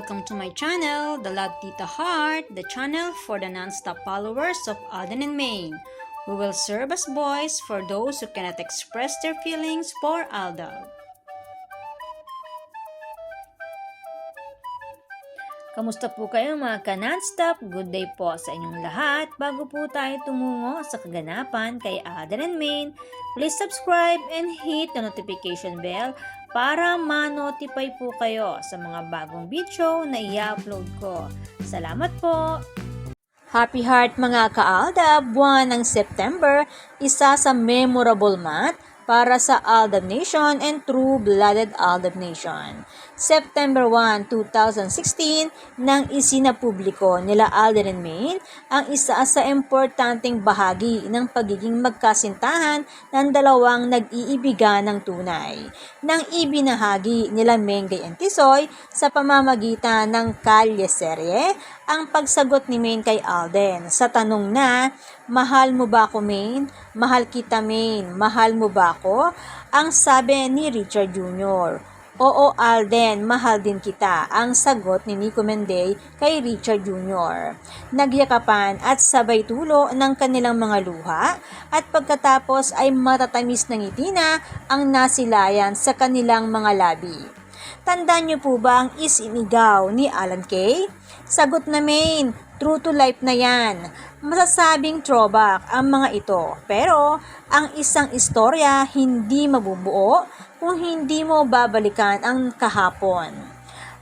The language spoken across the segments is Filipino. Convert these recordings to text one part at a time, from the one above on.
Welcome to my channel, The Love Tita Heart, the channel for the non-stop followers of Alden and Maine, who will serve as voice for those who cannot express their feelings for Alda. Kamusta po kayo mga ka-nonstop? Good day po sa inyong lahat. Bago po tayo tumungo sa kaganapan kay Alden and Maine, please subscribe and hit the notification bell para ma-notify po kayo sa mga bagong video na i-upload ko. Salamat po! Happy Heart mga ka-Alda! Buwan ng September, isa sa memorable month para sa Aldab Nation and True-Blooded Aldab Nation. September 1, 2016, nang isinapubliko nila Alden and Maine ang isa sa importanteng bahagi ng pagiging magkasintahan ng dalawang nag-iibigan ng tunay. Nang ibinahagi nila Mengay and Tisoy sa pamamagitan ng kalye serye, ang pagsagot ni Maine kay Alden sa tanong na, Mahal mo ba ako, Maine? Mahal kita, Maine. Mahal mo ba ako? Ang sabi ni Richard Jr. Oo, Alden, mahal din kita, ang sagot ni Nico Menday kay Richard Jr. Nagyakapan at sabay tulo ng kanilang mga luha at pagkatapos ay matatamis ng ngiti na ang nasilayan sa kanilang mga labi. Tandaan niyo po ba ang isinigaw ni Alan Kay? Sagot na main, true to life na yan. Masasabing throwback ang mga ito. Pero, ang isang istorya hindi mabubuo kung hindi mo babalikan ang kahapon.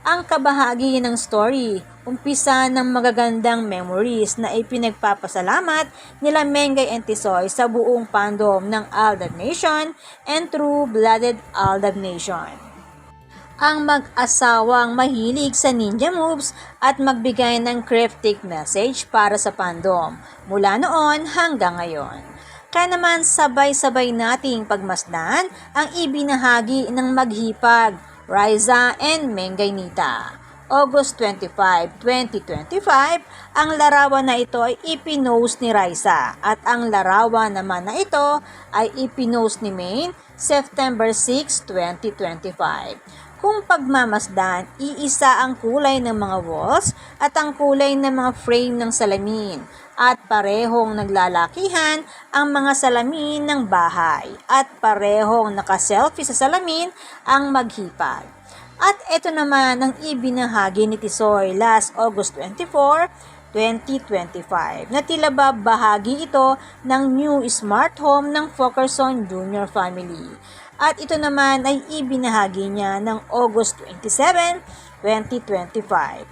Ang kabahagi ng story, umpisa ng magagandang memories na ipinagpapasalamat nila Mengay and Tisoy sa buong fandom ng Aldab Nation and True-Blooded Aldab Nation ang mag-asawang mahilig sa ninja moves at magbigay ng cryptic message para sa fandom mula noon hanggang ngayon. Kaya naman sabay-sabay nating pagmasdan ang ibinahagi ng maghipag, Riza and Mengay Nita. August 25, 2025, ang larawan na ito ay ipinost ni Raisa at ang larawan naman na ito ay ipinost ni Maine September 6, 2025. Kung pagmamasdan, iisa ang kulay ng mga walls at ang kulay ng mga frame ng salamin at parehong naglalakihan ang mga salamin ng bahay at parehong nakaselfie sa salamin ang maghipag. At ito naman ang ibinahagi ni Tisoy last August 24, 2025 na tila ba bahagi ito ng new smart home ng Fokerson Jr. family at ito naman ay ibinahagi niya ng August 27, 2025.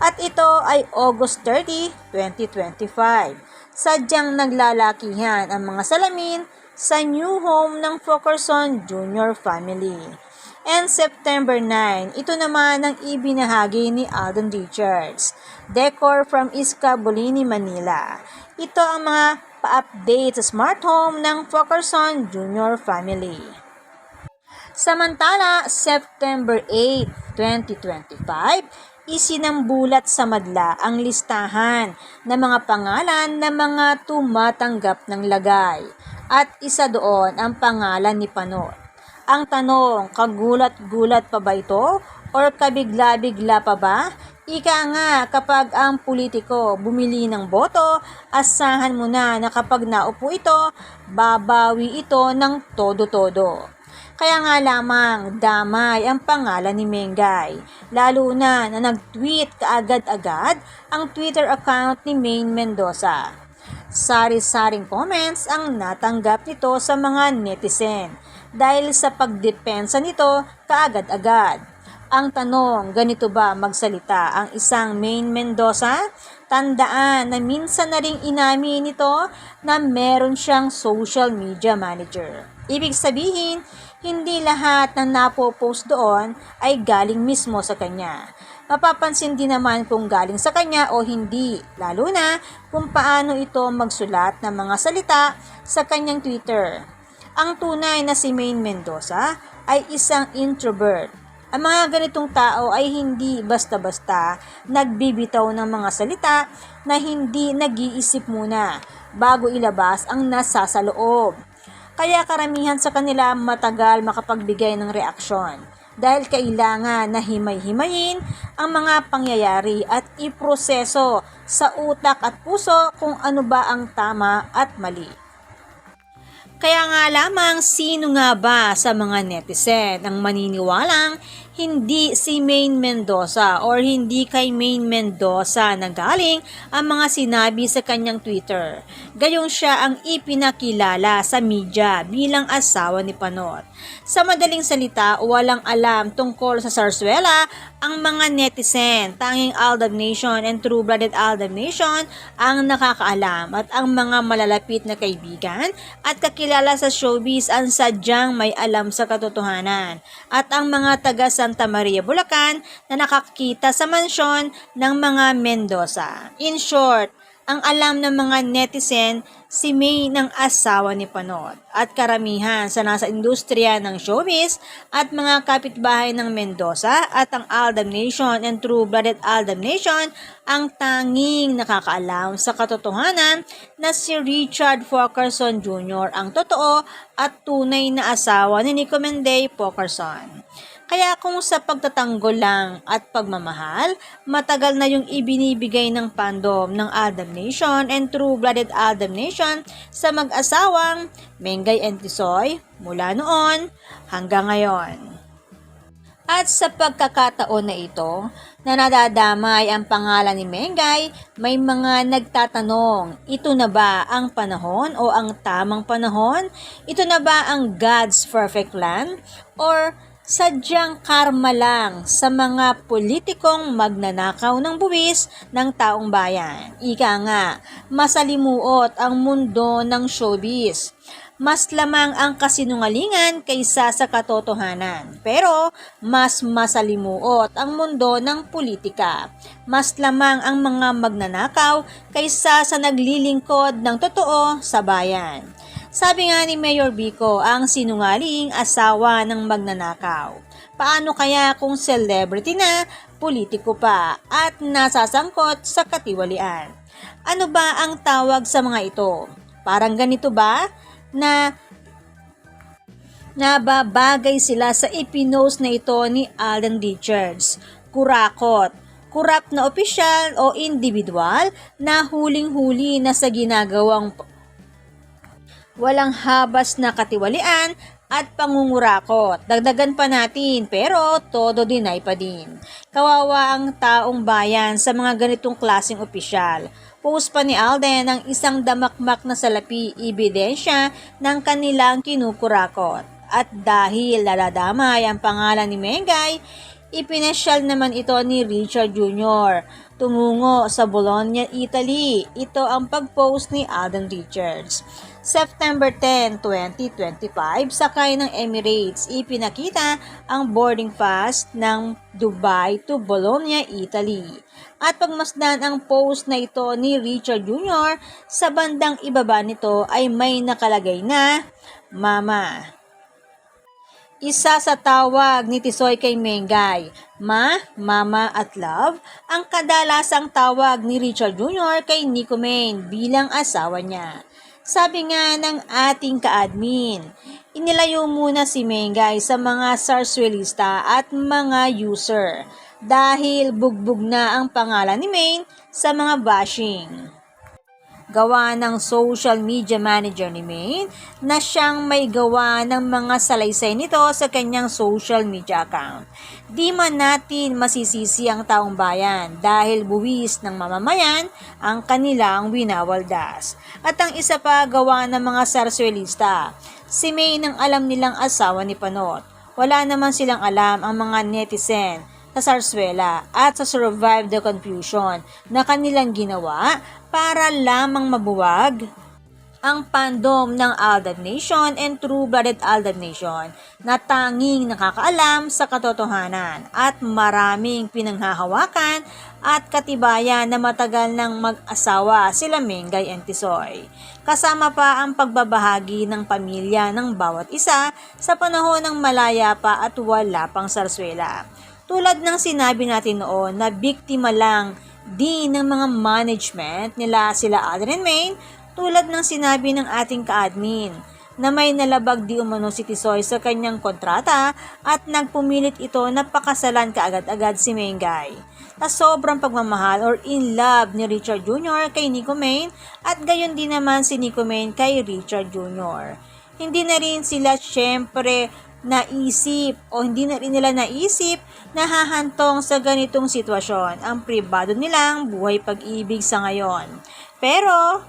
At ito ay August 30, 2025. Sadyang naglalakihan ang mga salamin sa new home ng Fokerson Jr. family. And September 9, ito naman ang ibinahagi ni Alden Richards. Decor from Iska Bolini, Manila. Ito ang mga pa-update sa smart home ng Fokerson Jr. family. Samantala, September 8, 2025, isinambulat sa madla ang listahan ng mga pangalan ng mga tumatanggap ng lagay at isa doon ang pangalan ni Panot. Ang tanong, kagulat-gulat pa ba ito or kabigla-bigla pa ba? Ika nga, kapag ang politiko bumili ng boto, asahan mo na na kapag naupo ito, babawi ito ng todo-todo. Kaya nga lamang damay ang pangalan ni Mengay. Lalo na na nag-tweet kaagad-agad ang Twitter account ni Maine Mendoza. Sari-saring comments ang natanggap nito sa mga netizen dahil sa pagdepensa nito kaagad-agad. Ang tanong, ganito ba magsalita ang isang Maine Mendoza? Tandaan na minsan na ring inamin nito na meron siyang social media manager. Ibig sabihin, hindi lahat ng napopost doon ay galing mismo sa kanya. Mapapansin din naman kung galing sa kanya o hindi, lalo na kung paano ito magsulat ng mga salita sa kanyang Twitter. Ang tunay na si Maine Mendoza ay isang introvert. Ang mga ganitong tao ay hindi basta-basta nagbibitaw ng mga salita na hindi nag-iisip muna bago ilabas ang nasa sa loob kaya karamihan sa kanila matagal makapagbigay ng reaksyon. dahil kailangan na himay-himayin ang mga pangyayari at iproseso sa utak at puso kung ano ba ang tama at mali. Kaya nga lamang sino nga ba sa mga netizen ang maniniwalang hindi si Maine Mendoza or hindi kay Maine Mendoza nagaling ang mga sinabi sa kanyang Twitter. Gayong siya ang ipinakilala sa media bilang asawa ni Panot. Sa madaling salita, walang alam tungkol sa Sarsuela ang mga netizen. Tanging Aldab Nation and True-Blooded Aldab Nation ang nakakaalam at ang mga malalapit na kaibigan at kakilala sa showbiz ang sadyang may alam sa katotohanan. At ang mga taga Santa Maria, Bulacan na nakakita sa mansyon ng mga Mendoza. In short, ang alam ng mga netizen si May ng asawa ni Panot at karamihan sa nasa industriya ng showbiz at mga kapitbahay ng Mendoza at ang Aldam Nation and True-Blooded Aldam Nation ang tanging nakakaalam sa katotohanan na si Richard Fokerson Jr. ang totoo at tunay na asawa ni Nico Menday Fokerson. Kaya kung sa pagtatanggol lang at pagmamahal, matagal na yung ibinibigay ng fandom ng Aldam Nation and True-Blooded Aldam Nation sa mag-asawang Mengay and Tisoy mula noon hanggang ngayon. At sa pagkakataon na ito, na nadadamay ang pangalan ni Mengay, may mga nagtatanong, ito na ba ang panahon o ang tamang panahon? Ito na ba ang God's perfect plan? Or sadyang karma lang sa mga politikong magnanakaw ng buwis ng taong bayan. Ika nga, masalimuot ang mundo ng showbiz. Mas lamang ang kasinungalingan kaysa sa katotohanan. Pero, mas masalimuot ang mundo ng politika. Mas lamang ang mga magnanakaw kaysa sa naglilingkod ng totoo sa bayan. Sabi nga ni Mayor Bico, ang sinungaling asawa ng magnanakaw. Paano kaya kung celebrity na, politiko pa, at nasasangkot sa katiwalian? Ano ba ang tawag sa mga ito? Parang ganito ba? Na nababagay sila sa ipinost na ito ni Alden Richards. Kurakot, kurap na opisyal o individual na huling-huli na sa ginagawang walang habas na katiwalian at pangungurakot. Dagdagan pa natin pero todo deny pa din. Kawawa ang taong bayan sa mga ganitong klaseng opisyal. Post pa ni Alden ang isang damakmak na salapi ebidensya ng kanilang kinukurakot. At dahil laladamay ang pangalan ni Mengay, ipinasyal naman ito ni Richard Jr. tungungo sa Bologna, Italy. Ito ang pag-post ni Alden Richards. September 10, 2025, sakay ng Emirates, ipinakita ang boarding pass ng Dubai to Bologna, Italy. At pagmasdan ang post na ito ni Richard Jr., sa bandang ibaba nito ay may nakalagay na Mama. Isa sa tawag ni Tisoy kay Mengay, Ma, Mama at Love, ang kadalasang tawag ni Richard Jr. kay Nico Main bilang asawa niya. Sabi nga ng ating ka-admin, inilayo muna si Mengay sa mga sarswelista at mga user dahil bugbog na ang pangalan ni Main sa mga bashing gawa ng social media manager ni Maine na siyang may gawa ng mga salaysay nito sa kanyang social media account. Di man natin masisisi ang taong bayan dahil buwis ng mamamayan ang kanilang winawaldas. At ang isa pa gawa ng mga sarswelista, si Maine ang alam nilang asawa ni Panot. Wala naman silang alam ang mga netizen sa Sarsuela at sa Survive the Confusion na kanilang ginawa para lamang mabuwag ang fandom ng Aldab Nation and True-Blooded Aldab Nation na tanging nakakaalam sa katotohanan at maraming pinanghahawakan at katibayan na matagal ng mag-asawa sila Mengay and Tisoy. Kasama pa ang pagbabahagi ng pamilya ng bawat isa sa panahon ng malaya pa at wala pang sarswela. Tulad ng sinabi natin noon na biktima lang din ng mga management nila sila Adrian Main tulad ng sinabi ng ating ka-admin. na may nalabag di umano si Tisoy sa kanyang kontrata at nagpumilit ito na pakasalan kaagad-agad si Mengay. Na sobrang pagmamahal or in love ni Richard Jr. kay Nico Main at gayon din naman si Nico Main kay Richard Jr. Hindi na rin sila syempre naisip o hindi na rin nila naisip na hahantong sa ganitong sitwasyon ang pribado nilang buhay pag-ibig sa ngayon. Pero,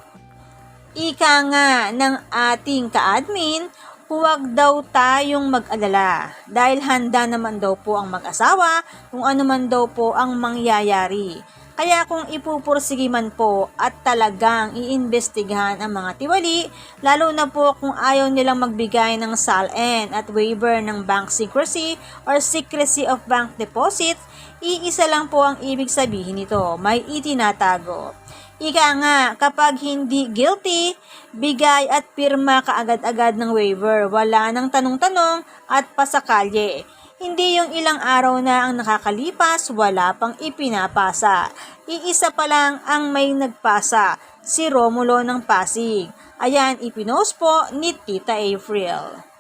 ika nga ng ating ka-admin, huwag daw tayong mag-alala dahil handa naman daw po ang mag-asawa kung ano man daw po ang mangyayari. Kaya kung ipupursige man po at talagang iimbestigahan ang mga tiwali, lalo na po kung ayaw nilang magbigay ng SALN at waiver ng bank secrecy or secrecy of bank deposits, iisa lang po ang ibig sabihin nito, may itinatago. Ika nga, kapag hindi guilty, bigay at pirma kaagad-agad ng waiver, wala nang tanong-tanong at pasakalye. Hindi yung ilang araw na ang nakakalipas, wala pang ipinapasa. Iisa pa lang ang may nagpasa, si Romulo ng Pasig. Ayan, ipinost po ni Tita April.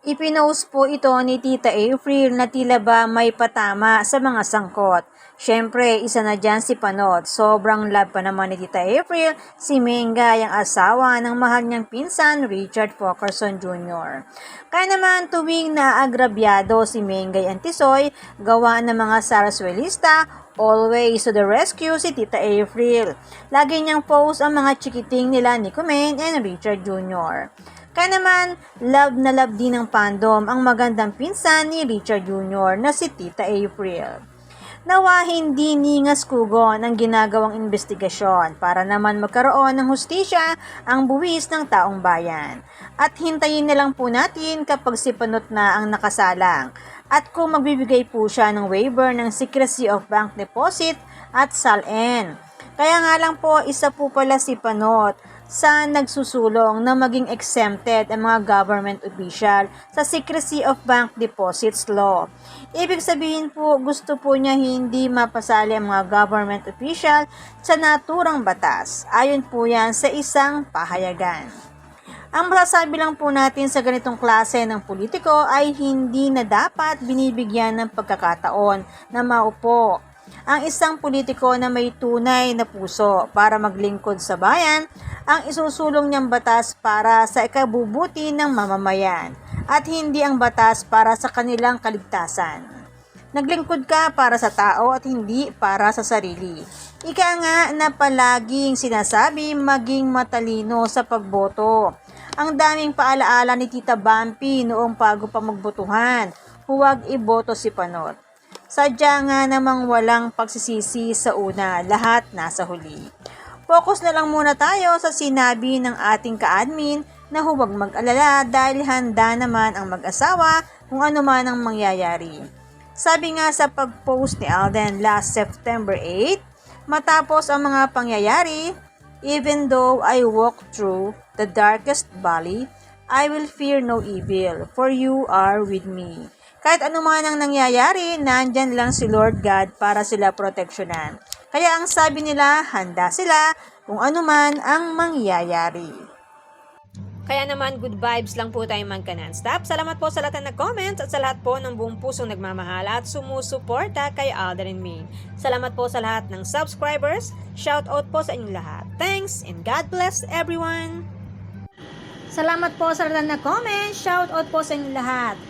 Ipinost po ito ni Tita April na tila ba may patama sa mga sangkot. Siyempre, isa na dyan si Panot. Sobrang love pa naman ni Tita April, si Menga, ang asawa ng mahal niyang pinsan, Richard Fokerson Jr. Kaya naman tuwing naagrabyado si Mengay Antisoy, gawa ng mga Saraswelista, always to the rescue si Tita April. Lagi niyang post ang mga chikiting nila ni Kumain and Richard Jr. Kaya naman, love na love din ng fandom ang magandang pinsan ni Richard Jr. na si Tita April. Nawa hindi ningas kugon ang ginagawang investigasyon para naman magkaroon ng hustisya ang buwis ng taong bayan. At hintayin na lang po natin kapag si Panot na ang nakasalang at kung magbibigay po siya ng waiver ng secrecy of bank deposit at SALN. Kaya nga lang po, isa po pala si Panot sa nagsusulong na maging exempted ang mga government official sa Secrecy of Bank Deposits Law. Ibig sabihin po, gusto po niya hindi mapasali ang mga government official sa naturang batas. Ayon po yan sa isang pahayagan. Ang masasabi lang po natin sa ganitong klase ng politiko ay hindi na dapat binibigyan ng pagkakataon na maupo ang isang politiko na may tunay na puso para maglingkod sa bayan ang isusulong niyang batas para sa ikabubuti ng mamamayan at hindi ang batas para sa kanilang kaligtasan. Naglingkod ka para sa tao at hindi para sa sarili. Ika nga na palaging sinasabi maging matalino sa pagboto. Ang daming paalaala ni Tita Bampi noong bago pa magbotohan. Huwag iboto si Panot. Sadya nga namang walang pagsisisi sa una, lahat nasa huli. Focus na lang muna tayo sa sinabi ng ating ka-admin na huwag mag-alala dahil handa naman ang mag-asawa kung ano man ang mangyayari. Sabi nga sa pag-post ni Alden last September 8, matapos ang mga pangyayari, even though I walk through the darkest valley, I will fear no evil, for you are with me. Kahit anuman ang nangyayari, nandyan lang si Lord God para sila proteksyonan. Kaya ang sabi nila, handa sila kung anuman ang mangyayari. Kaya naman, good vibes lang po tayo man non-stop. Salamat po sa lahat ng nag-comments at sa lahat po ng buong pusong nagmamahal at sumusuporta kay Alden and me. Salamat po sa lahat ng subscribers. Shout out po sa inyong lahat. Thanks and God bless everyone! Salamat po sa lahat na comment. Shout out po sa inyo lahat.